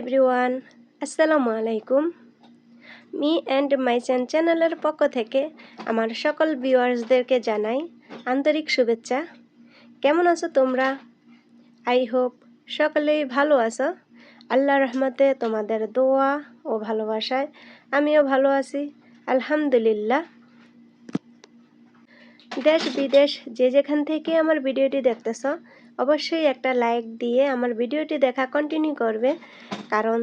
Everyone আসসালামু আলাইকুম me and my চ্যান চ্যানেলের পক্ষ থেকে আমার সকল ভিউয়ার্সদেরকে জানাই আন্তরিক শুভেচ্ছা। কেমন আছো তোমরা? আই হোপ সকলেই ভালো আছো। আল্লাহ রহমতে তোমাদের দোয়া ও ভালোবাসায় আমিও ভালো আছি, আলহামদুলিল্লাহ। দেশ বিদেশ যে যেখান থেকে আমার ভিডিওটি দেখতেছ অবশ্যই একটা লাইক দিয়ে আমার ভিডিওটি দেখা কন্টিনিউ করবে। কারণ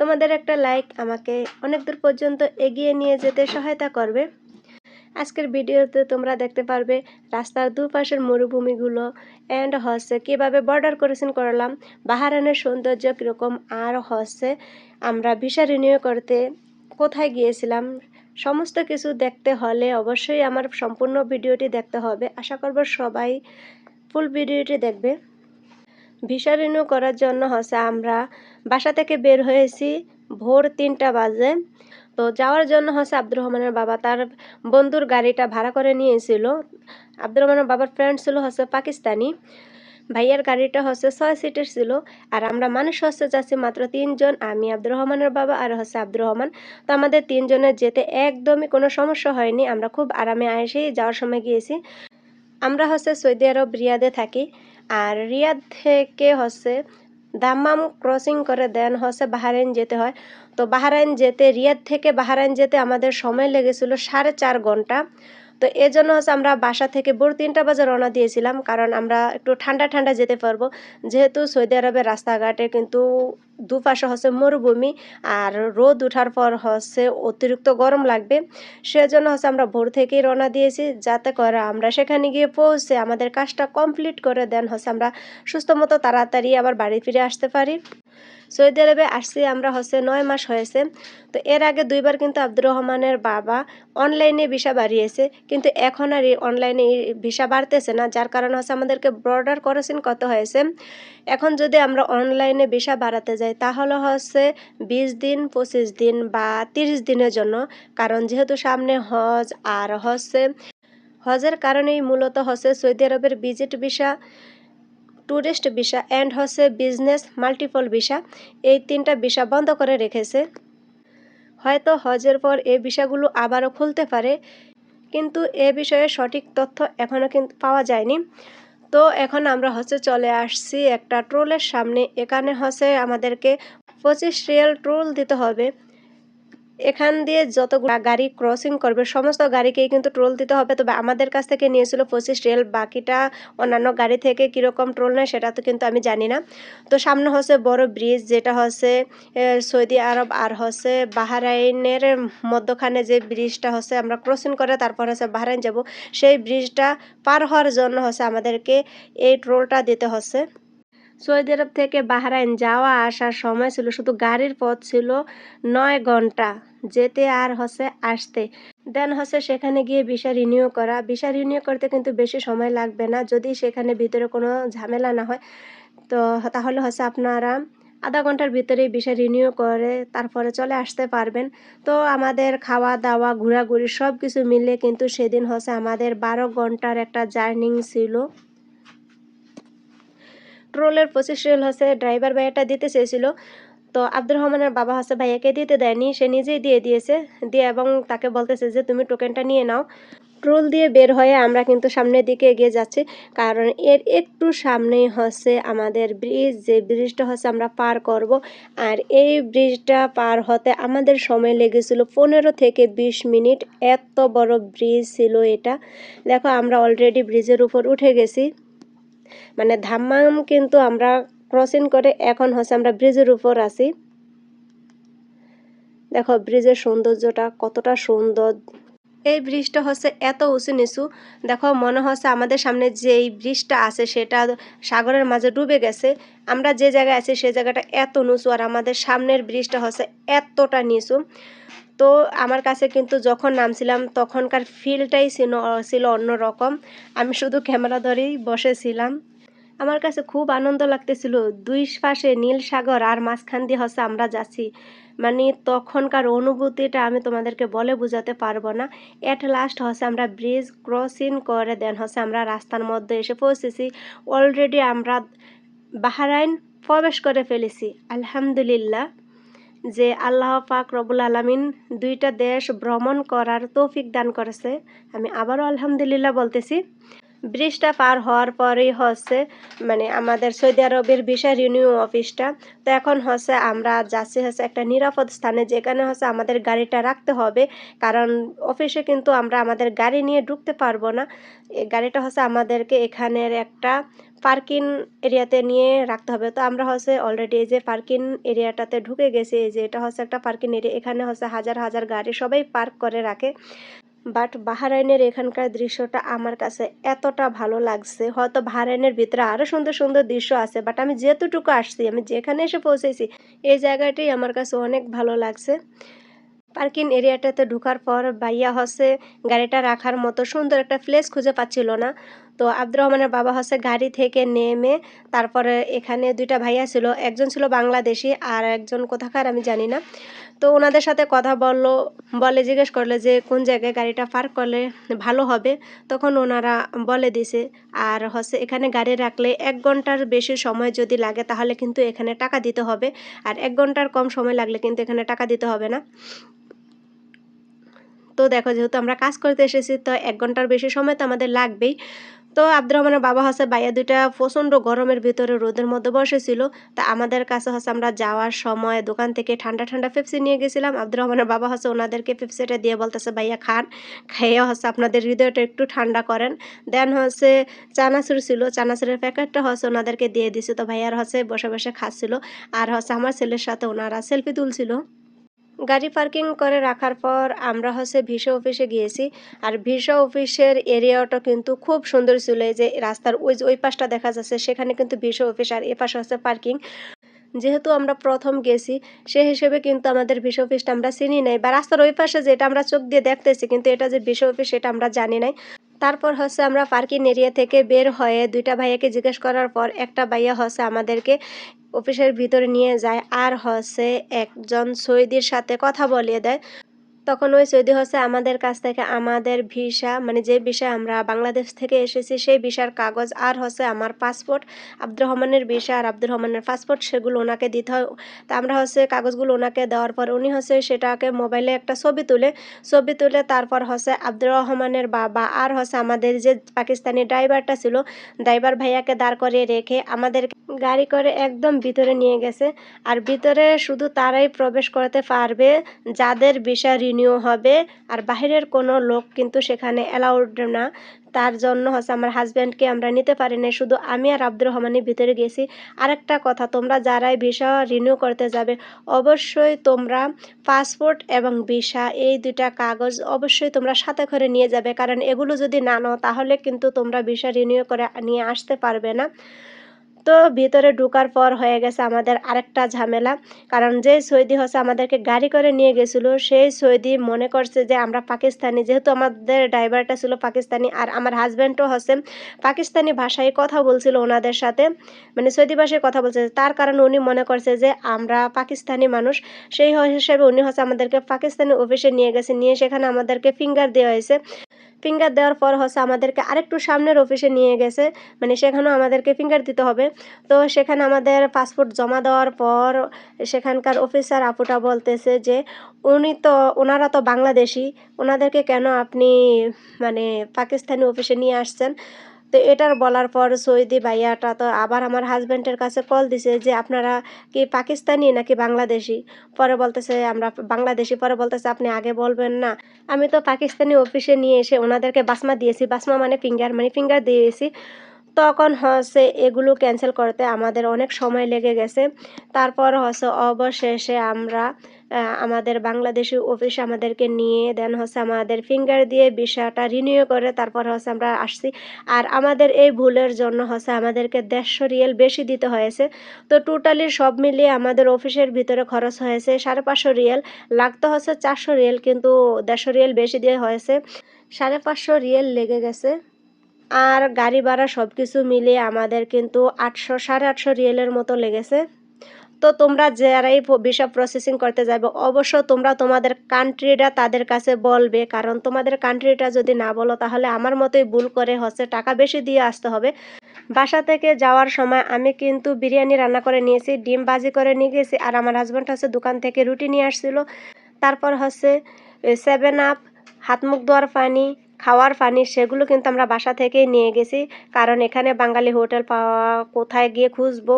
তোমাদের একটা লাইক আমাকে অনেক দূর পর্যন্ত এগিয়ে নিয়ে যেতে সহায়তা করবে। আজকের ভিডিওতে তোমরা দেখতে পারবে রাস্তার দুপাশের মরুভূমিগুলো অ্যান্ড হচ্ছে কীভাবে বর্ডার করেছেন করলাম। বাহারানের সৌন্দর্য কীরকম আর হচ্ছে আমরা ভিসা রিনিউ করতে কোথায় গিয়েছিলাম। সমস্ত কিছু দেখতে হলে অবশ্যই আমার সম্পূর্ণ ভিডিওটি দেখতে হবে। আশা করব সবাই ফুল ভিডিওটি দেখবে। ভিসা রিনিউ করার জন্য হচ্ছে আমরা বাসা থেকে বের হয়েছি ভোর তিনটা বাজে। তো যাওয়ার জন্য হচ্ছে আব্দুর রহমানের বাবা তার বন্ধুর গাড়িটা ভাড়া করে নিয়েছিল। আব্দুর রহমানের বাবার ফ্রেন্ড ছিল হচ্ছে পাকিস্তানি। ভাইয়ার গাড়িটা হচ্ছে ছয় সিটের ছিল। আর আমরা মানুষ হচ্ছে যাচ্ছি মাত্র তিনজন, আমি, আব্দুর রহমানের বাবা আর হচ্ছে আব্দুর রহমান। তো আমাদের তিনজনের যেতে একদমই কোনো সমস্যা হয়নি। আমরা খুব আরামে এসেই যাওয়ার সময় গিয়েছি। আমরা হচ্ছে সৌদি আরব রিয়াদে থাকি। আর রিয়াদ থেকে হচ্ছে দাম্মাম ক্রসিং করে দেন হচ্ছে বাহারাইন যেতে হয়। তো বাহারাইন যেতে, রিয়াদ থেকে বাহারাইন যেতে আমাদের সময় লেগেছিল সাড়ে চার ঘণ্টা। তো এর জন্য হচ্ছে আমরা বাসা থেকে ভোর তিনটা বাজে রওনা দিয়েছিলাম, কারণ আমরা একটু ঠান্ডা ঠান্ডা যেতে পারব। যেহেতু সৌদি আরবের রাস্তাঘাটে কিন্তু দুপাশে হচ্ছে মরুভূমি আর রোদ উঠার পর হচ্ছে অতিরিক্ত গরম লাগবে। সেজন্য হচ্ছে আমরা ভোর থেকেই রওনা দিয়েছি, যাতে করে আমরা সেখানে গিয়ে পৌঁছে আমাদের কাজটা কমপ্লিট করে দেন হচ্ছে আমরা সুস্থ মতো তাড়াতাড়ি আবার বাড়ি ফিরে আসতে পারি। সৌদি আরবে আসছি আমরা হচ্ছে নয় মাস হয়েছে। তো এর আগে দুইবার কিন্তু আব্দুর রহমানের বাবা অনলাইনে ভিসা বাড়িয়েছে। কিন্তু এখন আর অনলাইনে ভিসা বাড়তেছে না, যার কারণে হচ্ছে আমাদেরকে বর্ডার করেছেন কত হয়েছে। এখন যদি আমরা অনলাইনে ভিসা বাড়াতে যাই, তাহলে হচ্ছে বিশ দিন, পঁচিশ দিন বা তিরিশ দিনের জন্য। কারণ যেহেতু সামনে হজ আর হচ্ছে হজের কারণেই মূলত হচ্ছে সৌদি আরবের visit visa tourist visa and হচ্ছে বিজনেস মাল্টিপল ভিসা, এই তিনটা ভিসা বন্ধ করে রেখেছে। হয়তো হজের পর এই ভিসাগুলো আবারও খুলতে পারে, কিন্তু এ বিষয়ে সঠিক তথ্য এখনও কিন্তু পাওয়া যায়নি। তো এখন আমরা হচ্ছে চলে আসছি একটা ট্রোলের সামনে, এখানে হচ্ছে আমাদেরকে পঁচিশ রিয়াল ট্রোল দিতে হবে। এখান দিয়ে যতগুলো গাড়ি ক্রসিং করবে, সমস্ত গাড়িকেই কিন্তু টোল দিতে হবে। তবে আমাদের কাছ থেকে নিয়েছিল পঁচিশ রেল, বাকিটা অন্যান্য গাড়ি থেকে কীরকম টোল নেয় সেটা তো কিন্তু আমি জানি না। তো সামনে হচ্ছে বড় ব্রিজ যেটা হচ্ছে সৌদি আরব আর হচ্ছে বাহারাইনের মধ্যখানে যে ব্রিজটা হচ্ছে আমরা ক্রসিং করে তারপর হচ্ছে বাহারাইন যাব, সেই ব্রিজটা পার হওয়ার জন্য হচ্ছে আমাদেরকে এই টোলটা দিতে হচ্ছে। সৌদি আরব থেকে বাহরাইন যাওয়া আসার সময় ছিল, শুধু গাড়ির পথ ছিল নয় ঘণ্টা, যেতে আর হচ্ছে আসতে। দেন হচ্ছে সেখানে গিয়ে ভিসা রিনিউ করা। ভিসা রিনিউ করতে কিন্তু বেশি সময় লাগবে না। যদি সেখানে ভিতরে কোনো ঝামেলা না হয়, তো তাহলে হচ্ছে আপনারা আধা ঘণ্টার ভিতরেই ভিসা রিনিউ করে তারপরে চলে আসতে পারবেন। তো আমাদের খাওয়া দাওয়া, ঘোরাঘুরি সব কিছু মিলে কিন্তু সেদিন হচ্ছে আমাদের বারো ঘণ্টার একটা জার্নিং ছিল। ট্রোলের রেল হচ্ছে ড্রাইভার ভাইয়াটা দিতে চেয়েছিল। তো আব্দুর রহমানের বাবা হচ্ছে ভাইয়াকে দিতে দেয়নি, সে নিজেই দিয়ে দিয়েছে। দিয়ে এবং তাকে বলতেছে যে, তুমি টোকেনটা নিয়ে নাও। ট্রোল দিয়ে বের হয়ে আমরা কিন্তু সামনের দিকে এগিয়ে যাচ্ছি। কারণ এর একটু সামনেই হচ্ছে আমাদের ব্রিজ যে ব্রিজটা হচ্ছে আমরা পার করব। আর এই ব্রিজটা পার হতে আমাদের সময় লেগেছিল পনেরো থেকে বিশ মিনিট। এত বড় ব্রিজ ছিল এটা। দেখো আমরা অলরেডি ব্রিজের উপর উঠে গেছি। মানে ধাম্মাম কিন্তু আমরা ক্রসিং করে এখন হচ্ছে আমরা ব্রিজের উপর আছি। দেখো ব্রিজের সৌন্দর্যটা কতটা সুন্দর। এই ব্রিজটা হচ্ছে এত উঁচু নিচু। দেখো মনে হচ্ছে আমাদের সামনে যে এই ব্রিজটা আছে সেটা সাগরের মাঝে ডুবে গেছে। আমরা যে জায়গায় আছি সেই জায়গাটা এত নিচু আর আমাদের সামনের ব্রিজটা হচ্ছে এতটা নিচু। তো আমার কাছে কিন্তু যখন নামছিলাম, তখনকার ফিলটাই ছিল ছিল অন্যরকম আমি শুধু ক্যামেরা ধরেই বসেছিলাম। আমার কাছে খুব আনন্দ লাগতেছিল। দুই পাশে নীল সাগর আর মাঝখান দিয়ে হচ্ছে আমরা যাচ্ছি। মানে তখনকার অনুভূতিটা আমি তোমাদেরকে বলে বোঝাতে পারব না। এট লাস্ট হচ্ছে আমরা ব্রিজ ক্রসিং করে দেন হচ্ছে আমরা রাস্তার মধ্যে এসে পৌঁছেছি। অলরেডি আমরা বাহারাইন প্রবেশ করে ফেলেছি। আলহামদুলিল্লাহ। যে আল্লাহ পাক রবুল আলমিন দুইটা দেশ ভ্রমণ করার তৌফিক দান করেছে। আমি আবারও আলহামদুলিল্লাহ বলতেছি। ব্রিজটা পার হওয়ার পরেই হচ্ছে মানে আমাদের সৌদি আরবের ভিসা রিনিউ অফিসটা। তো এখন হচ্ছে আমরা যাচ্ছি হচ্ছে একটা নিরাপদ স্থানে, যেখানে হচ্ছে আমাদের গাড়িটা রাখতে হবে। কারণ অফিসে কিন্তু আমরা আমাদের গাড়ি নিয়ে ঢুকতে পারব না। গাড়িটা হচ্ছে আমাদেরকে এখানের একটা পার্কিং এরিয়াতে নিয়ে রাখতে হবে। তো আমরা হচ্ছে অলরেডি এই যে পার্কিং এরিয়াটাতে ঢুকে গেছি, এই যে এটা হচ্ছে একটা পার্কিং এরিয়া। এখানে হচ্ছে হাজার হাজার গাড়ি সবাই পার্ক করে রাখে। বাট বাহারাইনের এখানকার দৃশ্যটা আমার কাছে এতটা ভালো লাগছে। হয়তো বাহারাইনের ভিতরে আরও সুন্দর সুন্দর দৃশ্য আছে বাট আমি যেতটুকু আসছি, আমি যেখানে এসে পৌঁছেছি, এই জায়গাটাই আমার কাছে অনেক ভালো লাগছে। পার্কিং এরিয়াটাতে ঢুকার পর বাইয়া হসে গাড়িটা রাখার মতো সুন্দর একটা প্লেস খুঁজে পাচ্ছিল না। তো আব্দুর রহমানের বাবা হচ্ছে গাড়ি থেকে নেমে তারপরে এখানে দুইটা ভাইয়া ছিল। একজন ছিল বাংলাদেশি আর একজন কোথাকার আমি জানি না। তো ওনাদের সাথে কথা বলল, বলে জিজ্ঞেস করলে যে কোন জায়গায় গাড়িটা পার্ক করলে ভালো হবে। তখন ওনারা বলে দিছে, আর হচ্ছে এখানে গাড়ি রাখলে এক ঘণ্টার বেশি সময় যদি লাগে তাহলে কিন্তু এখানে টাকা দিতে হবে। আর এক ঘণ্টার কম সময় লাগলে কিন্তু এখানে টাকা দিতে হবে না। তো দেখো যেহেতু আমরা কাজ করতে এসেছি, তো এক ঘণ্টার বেশি সময় তো আমাদের লাগবেই। তো আব্দুর রহমানের বাবা হচ্ছে বাইয়া দুইটা প্রচণ্ড গরমের ভিতরে রোদের মধ্যে বসেছিল। তা আমাদের কাছে হচ্ছে আমরা যাওয়ার সময় দোকান থেকে ঠান্ডা ঠান্ডা পেপসি নিয়ে গেছিলাম। আব্দুর রহমানের বাবা হচ্ছে ওনাদেরকে পেপসিটা দিয়ে বলতেছে, ভাইয়া খান, খেয়ে হচ্ছে আপনাদের হৃদয়টা একটু ঠান্ডা করেন। দেন হচ্ছে চানাচুর ছিল, চানাচুরের প্যাকেটটা হচ্ছে ওনাদেরকে দিয়ে দিছে। তো ভাইয়ার হচ্ছে বসে বসে খাচ্ছিল। আর হচ্ছে আমার ছেলের সাথে ওনারা সেলফি তুলছিল। গাড়ি পার্কিং করে রাখার পর আমরা হচ্ছে ভিসা অফিসে গিয়েছি। আর ভিসা অফিসের এরিয়াটা কিন্তু খুব সুন্দর ছিল যে রাস্তার ওই ওই পাশটা দেখা যাচ্ছে, সেখানে কিন্তু ভিসা অফিস আর এ পাশে হচ্ছে পার্কিং। যেহেতু আমরা প্রথম গেছি, সে হিসেবে কিন্তু আমাদের ভিসা অফিসটা আমরা চিনি নাই বা রাস্তার ওই পাশে যেটা আমরা চোখ দিয়ে দেখতেছি, কিন্তু এটা যে ভিসা অফিস সেটা আমরা জানি নাই। তারপর হচ্ছে আমরা পার্কিং এরিয়া থেকে বের হয়ে দুইটা ভাইয়াকে জিজ্ঞেস করার পর একটা ভাইয়া হচ্ছে আমাদেরকে অফিসের ভিতরে নিয়ে যায়। আর হচ্ছে একজন সৈদির সাথে কথা বলিয়ে দেয়। তখন ওই সৌদি হচ্ছে আমাদের কাছ থেকে আমাদের ভিসা মানে যে ভিসা আমরা বাংলাদেশ থেকে এসেছি, সেই ভিসার কাগজ আর হচ্ছে আমার পাসপোর্ট, আব্দুর রহমানের ভিসা আর আব্দুর রহমানের পাসপোর্ট সেগুলো ওনাকে দিতে হয়। তা আমরা হচ্ছে কাগজগুলো ওনাকে দেওয়ার পর উনি হচ্ছে সেটাকে মোবাইলে একটা ছবি তুলে ছবি তুলে তারপর হচ্ছে আব্দুর রহমানের বাবা আর হচ্ছে আমাদের যে পাকিস্তানি ড্রাইভারটা ছিল, ড্রাইভার ভাইয়াকে দাঁড় করিয়ে রেখে আমাদের গাড়ি করে একদম ভিতরে নিয়ে গেছে। আর ভিতরে শুধু তারাই প্রবেশ করতে পারবে যাদের ভিসা রিনিউ হবে, আর বাহিরের কোনো লোক কিন্তু সেখানে অ্যালাউড না। তার জন্য হচ্ছে আমার হাজব্যান্ডকে আমরা নিতে পারি না শুধু আমি আর আব্দুর রহমানের ভিতরে গেছি। আরেকটা কথা, তোমরা যারাই ভিসা রিনিউ করতে যাবে, অবশ্যই তোমরা পাসপোর্ট এবং ভিসা এই দুইটা কাগজ অবশ্যই তোমরা সাথে করে নিয়ে যাবে। কারণ এগুলো যদি না নাও, তাহলে কিন্তু তোমরা ভিসা রিনিউ করে নিয়ে আসতে পারবে না। তো ভিতরে ঢোকার পর হয়ে গেছে আমাদের আরেকটা ঝামেলা। কারণ যে সৌদি হচ্ছে আমাদেরকে গাড়ি করে নিয়ে গেছিল, সেই সৌদি মনে করছে যে আমরা পাকিস্তানি। যেহেতু আমাদের ড্রাইভারটা ছিল পাকিস্তানি আর আমার হাজব্যান্ডও হচ্ছে পাকিস্তানি ভাষায় কথা বলছিল ওনাদের সাথে। মানে সৌদি ভাষায় কথা বলছে। তার কারণে উনি মনে করছে যে আমরা পাকিস্তানি মানুষ। সেই হিসেবে উনি হচ্ছে আমাদেরকে পাকিস্তানি অফিসে নিয়ে গেছে। নিয়ে সেখানে আমাদেরকে ফিঙ্গার দেওয়া হয়েছে। ফিঙ্গার দেওয়ার পর হচ্ছে আমাদেরকে আরেকটু সামনের অফিসে নিয়ে গেছে। মানে সেখানেও আমাদেরকে ফিঙ্গার দিতে হবে। তো সেখানে আমাদের পাসপোর্ট জমা দেওয়ার পর সেখানকার অফিসার আপুটা বলতেছে যে, উনি তো, ওনারা তো বাংলাদেশি, ওনাদেরকে কেন আপনি মানে পাকিস্তানি অফিসে নিয়ে আসছেন? তো এটার বলার পর সৌদি ভাইয়াটা তো আবার আমার হাজব্যান্ডের কাছে কল দিছে যে, আপনারা কি পাকিস্তানি নাকি বাংলাদেশি? পরে বলতেছে, আমরা বাংলাদেশি। পরে বলতেছে, আপনি আগে বলবেন না। আমি তো পাকিস্তানি অফিসে নিয়ে এসে ওনাদেরকে বাসমা দিয়েছি। বাসমা মানে ফিঙ্গার মানে ফিঙ্গার দিয়েছি। তখন হচ্ছে এগুলো ক্যান্সেল করতে আমাদের অনেক সময় লেগে গেছে। তারপর হচ্ছে অবশেষে আমরা আমাদের বাংলাদেশি অফিস আমাদেরকে নিয়ে দেন হচ্ছে আমাদের ফিঙ্গার দিয়ে বিষয়টা রিনিউ করে তারপর হচ্ছে আমরা আসছি। আর আমাদের এই ভুলের জন্য হচ্ছে আমাদেরকে দেড়শো রিয়েল বেশি দিতে হয়েছে। তো টোটালি সব মিলিয়ে আমাদের অফিসের ভিতরে খরচ হয়েছে সাড়ে পাঁচশো রিয়েল লাগতে হচ্ছে চারশো রিয়েল কিন্তু দেড়শো রিয়েল বেশি দিয়ে হয়েছে। সাড়ে পাঁচশো রিয়েল লেগে গেছে। আর গাড়ি ভাড়া সব কিছু মিলিয়ে আমাদের কিন্তু আটশো, সাড়ে আটশো রিয়েলের মতো লেগেছে। তো তোমরা যারাই ভিসা প্রসেসিং করতে যাবে, অবশ্য তোমরা তোমাদের কান্ট্রিটা তাদের কাছে বলবে, কারণ তোমাদের কান্ট্রিটা যদি না বলো, তাহলে আমার মতোই ভুল করে হচ্ছে টাকা বেশি দিয়ে আসতে হবে। বাসা থেকে যাওয়ার সময় আমি কিন্তু বিরিয়ানি রান্না করে নিয়েছি, ডিম বাজি করে নিয়ে গেছি, আর আমার হাজব্যান্ড হচ্ছে দোকান থেকে রুটি নিয়ে আসছিল। তারপর হচ্ছে সেভেন আপ হাত মুখ ধোয়ার পানি খাওয়ার পানি সেগুলো কিন্তু আমরা বাসা থেকেই নিয়ে গেছি। কারণ এখানে বাঙালি হোটেল পাওয়া, কোথায় গিয়ে খুঁজবো?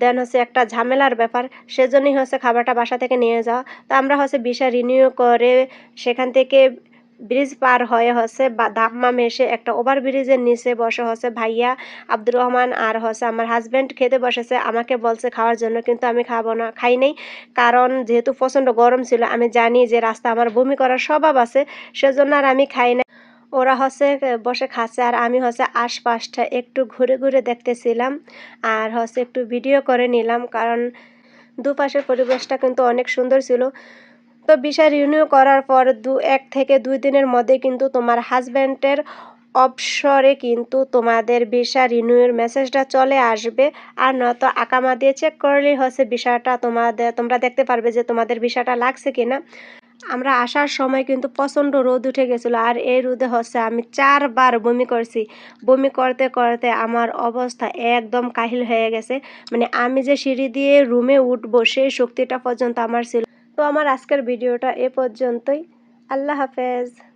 দেন হচ্ছে একটা ঝামেলার ব্যাপার। সেজন্যই হচ্ছে খাবারটা বাসা থেকে নিয়ে যাওয়া। তো আমরা হচ্ছে ভিসা রিনিউ করে সেখান থেকে ব্রিজ পার হয়ে হচ্ছে বা দাম্মাম এসে একটা ওভার ব্রিজের নিচে বসে হচ্ছে ভাইয়া আব্দুর রহমান আর হচ্ছে আমার হাজব্যান্ড খেতে বসেছে। আমাকে বলছে খাওয়ার জন্য, কিন্তু আমি খাব না, খাই নেই। কারণ যেহেতু প্রচণ্ড গরম ছিল, আমি জানি যে রাস্তা আমার বমি করার স্বভাব আছে, সেজন্য আর আমি খাই না। ওরা হচ্ছে বসে খাচ্ছে। আর আমি হচ্ছে আশপাশটা একটু ঘুরে ঘুরে দেখতেছিলাম আর হচ্ছে একটু ভিডিও করে নিলাম কারণ দুপাশের পরিবেশটা কিন্তু অনেক সুন্দর ছিল। তো বিষয় রিনিউ করার পর দু, এক থেকে দুই দিনের মধ্যে কিন্তু তোমার হাজব্যান্ডের অবসরে কিন্তু তোমাদের ভিসা রিনিউয়ের মেসেজটা চলে আসবে। আর নয়তো আকামা দিয়ে চেক করলেই হচ্ছে বিষয়টা তোমাদের, তোমরা দেখতে পারবে যে তোমাদের ভিসাটা লাগছে কিনা। আমরা আসার সময় কিন্তু প্রচণ্ড রোদ উঠে গেছিল। আর এই রোদে হচ্ছে আমি চারবার বমি করছি। বমি করতে করতে আমার অবস্থা একদম কাহিল হয়ে গেছে। মানে আমি যে সিঁড়ি দিয়ে রুমে উঠবো, সেই শক্তিটা পর্যন্ত আমার ছিল। তো আমার আজকের ভিডিওটা এ পর্যন্তই। আল্লাহ হাফেজ।